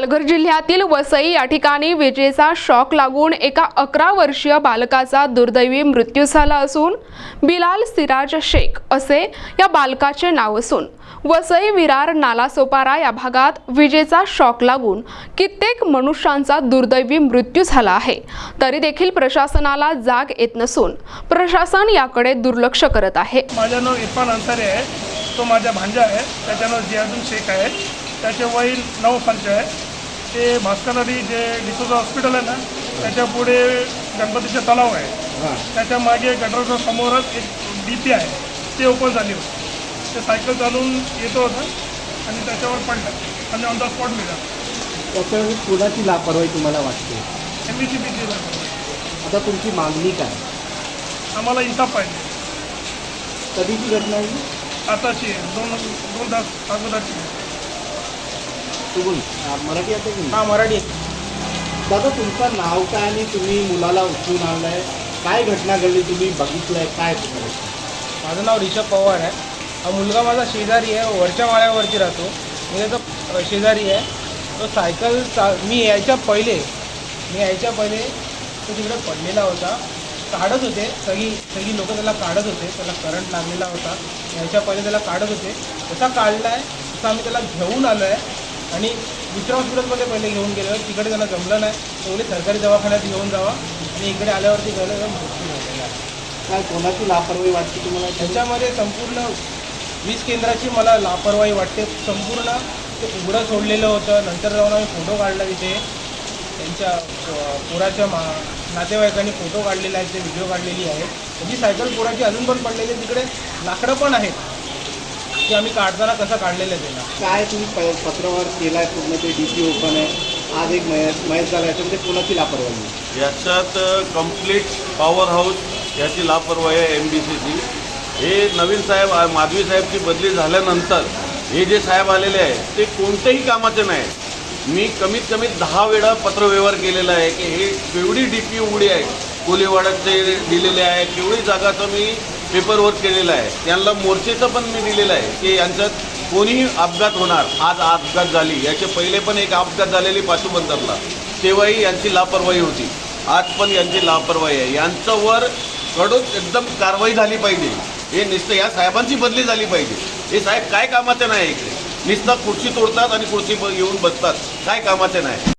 पालघर जिल्ह्यातील वसई या ठिकाणी विजेचा शॉक लागून एका अकरा वर्षीय बालकाचा दुर्दैवी मृत्यू झाला असून बिलाल सिराज शेख असे या बालकाचे नाव असून वसई विरार नालासोपारा या भागात विजेचा शॉक लागून कित्येक मनुष्यांचा दुर्दैवी मृत्यू झाला आहे. तरी देखील प्रशासनाला जाग येत नसून प्रशासन याकडे दुर्लक्ष करत आहे. माझं नाव इरफान अन्सारी आहे. तो माझा भांजा आहे. त्याचं नाव जियादुल शेख आहे. त्याचे वय नऊ पंच आहे. ते भास्कर नदी जे डिसोजा हॉस्पिटल आहे ना त्याच्या पुढे गणपतीचे तलाव आहे. त्याच्यामागे गटरच्या समोरच एक डी पी आहे. ते ओपन झाली होती. ते सायकल चालवून येतो होतं आणि त्याच्यावर पडलं. आणि ऑन द स्पॉट मिळालं. कोणाची लापरवाही तुम्हाला वाटते? M B C B C आता तुमची मागणी काय? आम्हाला इन्साफ पाहिजे. कधीची घटना आहे? आताची आहे. दोन दोन तास अगोदरची मराठी येते की? हा मराठी दादा तुमचं नाव काय आणि तुम्ही मुलाला उचलून आणलाय? काय घटना घडली? तुम्ही बघितलंय काय? माझं नाव रिषभ पवार आहे. हा मुलगा माझा शेजारी आहे वरच्या माळ्यावरती राहतो. मी त्याचा शेजारी आहे. तो सायकल चा मी यायच्या पहिले मी यायच्या पहिले तो तिकडे पडलेला होता. काढत होते सगळी सगळी लोकं त्याला काढत होते. त्याला करंट लागलेला होता. यायच्या पहिले त्याला काढत होते. तसा काढला आहे तसा आम्ही त्याला घेऊन आलो आहे आणि दुसऱ्या हॉस्पिटलमध्ये पहिले घेऊन गेलो. तिकडे त्याला जमलं नाही. तो बोलले सरकारी दवाखान्यात घेऊन जावा. आणि इकडे आल्यावरती आहे. काय कोणाची लापरवाही वाटते तुम्हाला? त्याच्यामध्ये संपूर्ण वीज केंद्राची मला लापरवाही वाटते. संपूर्ण ते उघडं सोडलेलं होतं. नंतर जाऊन आम्ही फोटो काढला तिथे त्यांच्या पोराच्या मा नातेवाईकांनी फोटो काढलेले आहेत ते व्हिडिओ काढलेली आहे त्याची सायकल पोराची अजून पण पडलेली तिकडे लाकडं पण आहेत. की आम्ही काढताना कसं काढलेलं आहे त्याला काय तुम्ही प- पत्रावर केलाय पूर्ण ते डी पी ओपन आहे. आज एक मयत मयत झाला याच्यामध्ये कोणाची लापरवाही? आहे? याच्यात कंप्लीट पॉवर हाऊस याची लापरवाही आहे एम डी सीची हे नवीन साहेब आ- माधवी साहेबची बदली झाल्यानंतर हे जे साहेब आलेले आहे ते कोणत्याही कामाचे नाही. मी कमीत कमी दहा वेळा पत्रव्यवहार केलेला आहे की हे केवढी डी पी उघडी आहे कोलीवाड्याचे दिलेले आहे केवढी जागाचं मी पेपरवर्क केलेलं आहे. त्यांना मोर्चेचं पण मी दिलेलं आहे की यांच्यात कोणीही अपघात होणार आज अपघात झाली याचे पहिले पण एक अपघात झालेली पाशुबंदरला तेव्हाही यांची लापरवाही होती. आज पण यांची लापरवाही आहे. यांच्यावर कडून एकदम कारवाई झाली पाहिजे. हे नुसतं या साहेबांची बदली झाली पाहिजे. हे साहेब काय कामाचे नाही इकडे? नुसतं खुर्ची तोडतात आणि खुर्ची येऊन बसतात. काय कामाचे नाही?